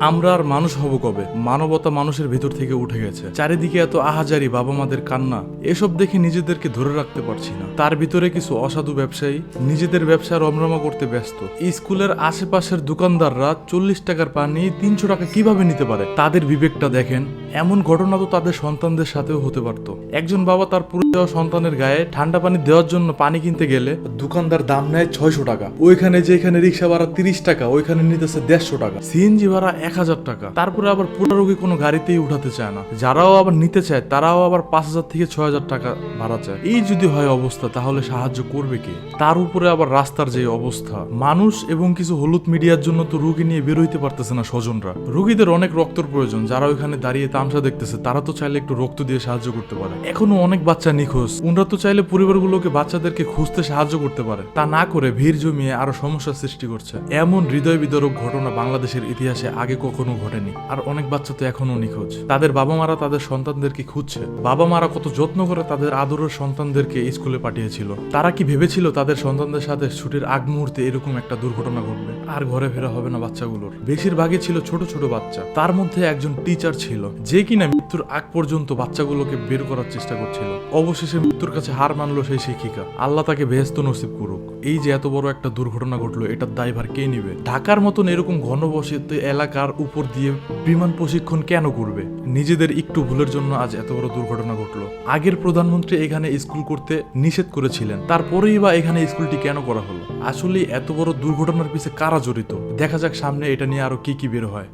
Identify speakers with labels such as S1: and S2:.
S1: আমরা আর মানুষ হব কবে? মানবতা মানুষের ভিতর থেকে উঠে গেছে। চারিদিকে এত আহাজারি বাবা মাদের কান্না, এসব দেখে নিজেদেরকে ধরে রাখতে পারছি না। তার ভিতরে কিছু অসাধু ব্যবসায়ী, নিজেদের ব্যবসা রমরমা করতে ব্যস্ত। স্কুলের আশেপাশের দোকানদাররা চল্লিশ টাকার পানি তিনশো টাকা কীভাবে নিতে পারে? তাদের বিবেকটা দেখেন এমন ঘটনা তো তাদের সন্তানদের সাথেও হতে পারত। একজন বাবা তার পুরো দেওয়া সন্তানের গায়ে ঠান্ডা পানি দেওয়ার জন্য পানি কিনতে গেলে দোকানদার দাম নেয় ছয়শো টাকা। ওইখানে যেখানে রিক্সা ভাড়া তিরিশ টাকা, ওইখানে নিতেছে দেড়শো টাকা। সিএনজি ভাড়া এক হাজার টাকা। তারপরে আবার পুরো রোগী কোনো গাড়িতেই উঠাতে চায় না। যারাও আবার নিতে চায়, তারাও আবার পাঁচ হাজার থেকে ছয় হাজার টাকা ভাড়া চায়। এই যদি হয় অবস্থা, তাহলে সাহায্য করবে কে? তার উপরে আবার রাস্তার যে অবস্থা। মানুষ এবং কিছু হলুদ মিডিয়ার জন্য তো রুগী নিয়ে বেরোইতে পারতেছে না স্বজনরা। রুগীদের অনেক রক্তর প্রয়োজন। যারা ওইখানে দাঁড়িয়ে তামসা দেখতেছে, তারা তো চাইলে একটু রক্ত দিয়ে সাহায্য করতে পারে। এখনও অনেক বাচ্চা নিখোঁজ। উনরা তো চাইলে পরিবারগুলোকে বাচ্চাদেরকে খুঁজতে সাহায্য করতে পারে। তা না করে ভিড় জমিয়ে আরও সমস্যার সৃষ্টি করছে। এমন হৃদয় বিদারক ঘটনা বাংলাদেশের ইতিহাসে আগে কখনো ঘটেনি। আর অনেক বাচ্চা তো এখনও নিখোঁজ। তাদের বাবা মারা তাদের সন্তানদেরকে খুঁজছে। বাবা মারা কত যত্ন করে তাদের আদরের সন্তানদেরকে স্কুলে পাঠিয়েছিল। তারা কি ভেবেছিল তাদের সন্তানদের সাথে ছুটির আগ মুহূর্তে এরকম একটা দুর্ঘটনা ঘটবে? আর ঘরে ফেরা হবে না বাচ্চাগুলোর। বেশিরভাগই ছিল ছোট ছোট বাচ্চা। তার মধ্যে একজন টিচার ছিল যে কিনা মৃত্যুর আগ পর্যন্ত বাচ্চাগুলোকে বের করার চেষ্টা করছিল। অবশেষে মৃত্যুর কাছে হার মানলো সেই শিক্ষিকা। আল্লাহ তাকে বেহেস্ত নসিব করুক। এই যে এত বড় একটা দুর্ঘটনা ঘটলো, এটার দায়ভার কে নিবে? ঢাকার মতন এরকম ঘনবসিত এলাকার উপর দিয়ে বিমান প্রশিক্ষণ কেন করবে? নিজেদের একটু ভুলের জন্য আজ এত বড় দুর্ঘটনা ঘটলো। আগের প্রধানমন্ত্রী এখানে স্কুল করতে নিষেধ করেছিলেন। তারপরেই বা এখানে স্কুলটি কেন করা হলো? আসলে এত বড় দুর্ঘটনার পিছে কারা জড়িত? দেখা যাক সামনে এটা নিয়ে আরও কি কি বের হয়।